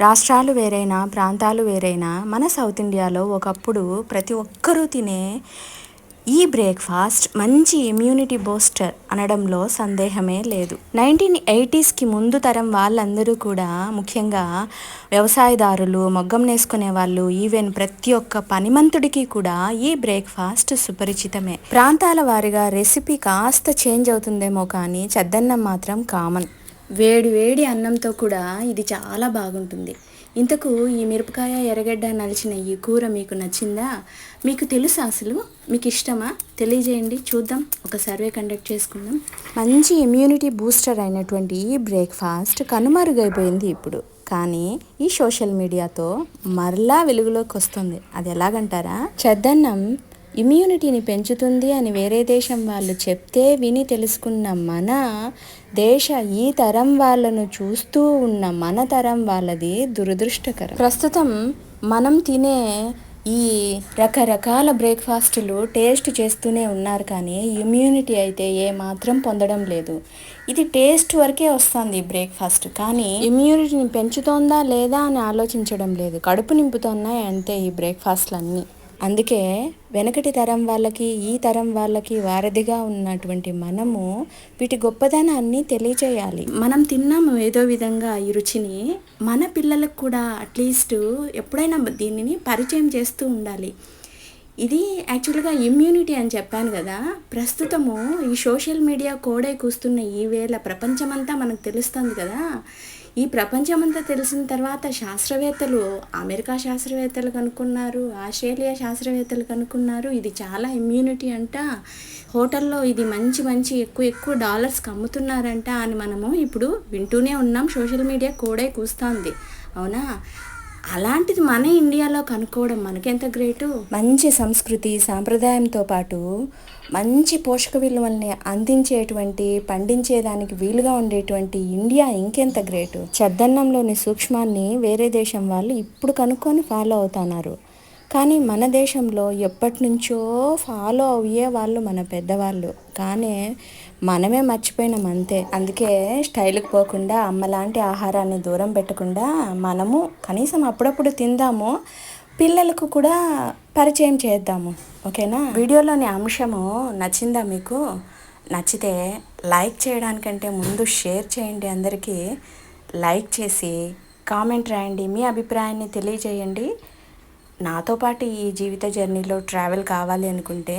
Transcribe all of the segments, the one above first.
రాష్ట్రాలు వేరైనా ప్రాంతాలు వేరైనా మన సౌత్ ఇండియాలో ఒకప్పుడు ప్రతి ఒక్కరూ తినే ఈ బ్రేక్ఫాస్ట్ మంచి ఇమ్యూనిటీ బూస్టర్ అనడంలో సందేహమే లేదు. నైన్టీన్ ఎయిటీస్కి ముందు తరం వాళ్ళందరూ కూడా ముఖ్యంగా వ్యవసాయదారులు మొగ్గం నేసుకునే వాళ్ళు ఈవెన్ ప్రతి ఒక్క పనిమంతుడికి కూడా ఈ బ్రేక్ఫాస్ట్ సుపరిచితమే. ప్రాంతాల వారిగా రెసిపీ కాస్త చేంజ్ అవుతుందేమో కానీ చద్దన్నం మాత్రం కామన్. వేడి వేడి అన్నంతో కూడా ఇది చాలా బాగుంటుంది. ఇంతకు ఈ మిరపకాయ ఎర్రగడ్డ నలిచిన ఈ కూర మీకు నచ్చిందా? మీకు తెలుసా అసలు? మీకు ఇష్టమా? తెలియజేయండి. చూద్దాం. ఒక సర్వే కండక్ట్ చేసుకుందాం. మంచి ఇమ్యూనిటీ బూస్టర్ అయినటువంటి ఈ బ్రేక్ఫాస్ట్ కనుమరుగైపోయింది ఇప్పుడు. కానీ ఈ సోషల్ మీడియాతో మరలా వెలుగులోకి వస్తుంది. అది ఎలాగంటారా? చెద్దన్నం ఇమ్యూనిటీని పెంచుతుంది అని వేరే దేశం వాళ్ళు చెప్తే విని తెలుసుకున్న మన దేశ ఈ తరం వాళ్ళను చూస్తూ ఉన్న మన తరం వాళ్ళది దురదృష్టకరం. ప్రస్తుతం మనం తినే ఈ రకరకాల బ్రేక్ఫాస్టులు టేస్ట్ చేస్తూనే ఉన్నారు కానీ ఇమ్యూనిటీ అయితే ఏ మాత్రం పొందడం లేదు. ఇది టేస్ట్ వరకే వస్తుంది ఈ బ్రేక్ఫాస్ట్ కానీ ఇమ్యూనిటీని పెంచుతోందా లేదా అని ఆలోచించడం లేదు. కడుపు నింపుతున్నాయి అంతే ఈ బ్రేక్ఫాస్ట్లు అన్నీ అందుకే వెనకటి తరం వాళ్ళకి ఈ తరం వాళ్ళకి వారధిగా ఉన్నటువంటి మనము వీటి గొప్పదనాన్ని తెలియచేయాలి మనం తిన్నాము ఏదో విధంగా ఈ రుచిని మన పిల్లలకు కూడా అట్లీస్ట్ ఎప్పుడైనా దీనిని పరిచయం చేస్తూ ఉండాలి. ఇది యాక్చువల్గా ఇమ్యూనిటీ అని చెప్పాను కదా ప్రస్తుతము ఈ సోషల్ మీడియా కోడే కూస్తున్న ఈ వేళ ప్రపంచమంతా మనకు తెలుస్తుంది కదా ఈ ప్రపంచమంతా తెలిసిన తర్వాత శాస్త్రవేత్తలు అమెరికా శాస్త్రవేత్తలు కనుక్కున్నారు ఆస్ట్రేలియా శాస్త్రవేత్తలు కనుక్కున్నారు. ఇది చాలా ఇమ్యూనిటీ అంట. హోటల్లో ఇది మంచి మంచి ఎక్కువ ఎక్కువ డాలర్స్కి అమ్ముతున్నారంట అని మనము ఇప్పుడు వింటూనే ఉన్నాం. సోషల్ మీడియా కోడే కూస్తోంది. అవునా? అలాంటిది మన ఇండియాలో కనుక్కోవడం మనకెంత గ్రేటు? మంచి సంస్కృతి సాంప్రదాయంతో పాటు మంచి పోషక విలువల్ని అందించేటువంటి పండించేదానికి వీలుగా ఉండేటువంటి ఇండియా ఇంకెంత గ్రేటు? చద్దన్నంలోని సూక్ష్మాన్ని వేరే దేశం వాళ్ళు ఇప్పుడు కనుక్కొని ఫాలో అవుతున్నారు. కానీ మన దేశంలో ఎప్పటి నుంచో ఫాలో అయ్యే వాళ్ళు మన పెద్దవాళ్ళు. కానీ మనమే మర్చిపోయినాం అంతే. అందుకే స్టైల్కి పోకుండా అమ్మలాంటి ఆహారాన్ని దూరం పెట్టకుండా మనము కనీసం అప్పుడప్పుడు తిందాము పిల్లలకు కూడా పరిచయం చేద్దాము. ఓకేనా? వీడియోలోని అంశము నచ్చిందా మీకు? నచ్చితే లైక్ చేయడానికంటే ముందు షేర్ చేయండి అందరికీ. లైక్ చేసి కామెంట్ రాయండి. మీ అభిప్రాయాన్ని తెలియజేయండి. నాతో పాటు ఈ జీవిత జర్నీలో ట్రావెల్ కావాలి అనుకుంటే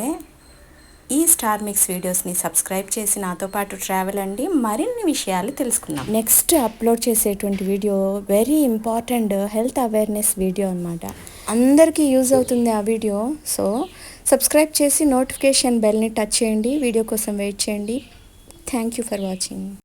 ఈ స్టార్ మిక్స్ వీడియోస్ని సబ్స్క్రైబ్ చేసి నాతో పాటు ట్రావెల్ అండి. మరిన్ని విషయాలు తెలుసుకుందాం. నెక్స్ట్ అప్లోడ్ చేసేటువంటి video very important health awareness video అనమాట అందరికీ యూజ్ అవుతుంది ఆ వీడియో. సో సబ్స్క్రైబ్ చేసి నోటిఫికేషన్ బెల్ని టచ్ చేయండి. వీడియో కోసం వెయిట్ చేయండి. Thank you for watching.